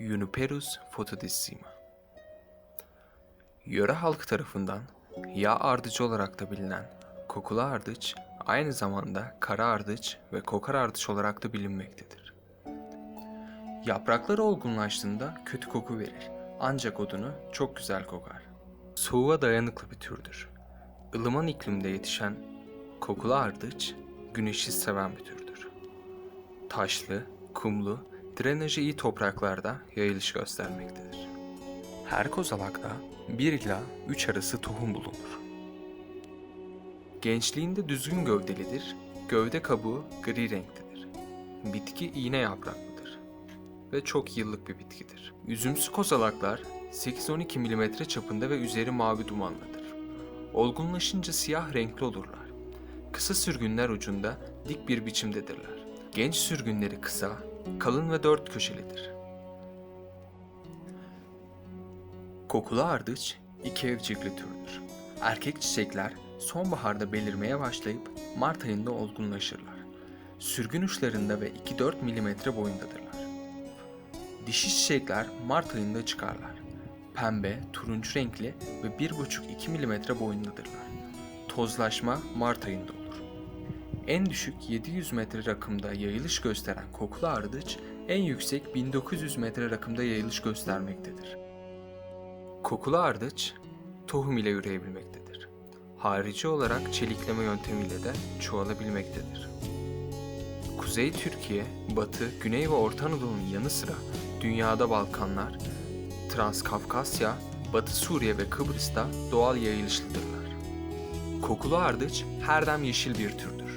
Juniperus photodissima. Yöre halkı tarafından yağ ardıcı olarak da bilinen kokulu ardıç, aynı zamanda kara ardıç ve kokar ardıç olarak da bilinmektedir. Yaprakları olgunlaştığında kötü koku verir ancak odunu çok güzel kokar. Soğuğa dayanıklı bir türdür. Ilıman iklimde yetişen kokulu ardıç, güneşi seven bir türdür. Taşlı, kumlu, drenajı iyi topraklarda yayılış göstermektedir. Her kozalakta 1 ila 3 arası tohum bulunur. Gençliğinde düzgün gövdelidir, gövde kabuğu gri renktedir. Bitki iğne yapraklıdır ve çok yıllık bir bitkidir. Üzümsü kozalaklar 8-12 mm çapında ve üzeri mavi dumanlıdır. Olgunlaşınca siyah renkli olurlar. Kısa sürgünler ucunda dik bir biçimdedirler. Genç sürgünleri kısa, kalın ve dört köşelidir. Kokulu ardıç iki evcikli türdür. Erkek çiçekler sonbaharda belirmeye başlayıp Mart ayında olgunlaşırlar. Sürgün uçlarında ve 2-4 mm boyundadırlar. Dişi çiçekler Mart ayında çıkarlar. Pembe, turuncu renkli ve 1,5-2 mm boyundadırlar. Tozlaşma Mart ayında olur. En düşük 700 metre rakımda yayılış gösteren kokulu ardıç, en yüksek 1900 metre rakımda yayılış göstermektedir. Kokulu ardıç, tohum ile üreyebilmektedir. Harici olarak çelikleme yöntemiyle de çoğalabilmektedir. Kuzey Türkiye, Batı, Güney ve Orta Anadolu'nun yanı sıra dünyada Balkanlar, Transkafkasya, Batı Suriye ve Kıbrıs'ta doğal yayılışlıdırlar. Kokulu ardıç her dem yeşil bir türdür.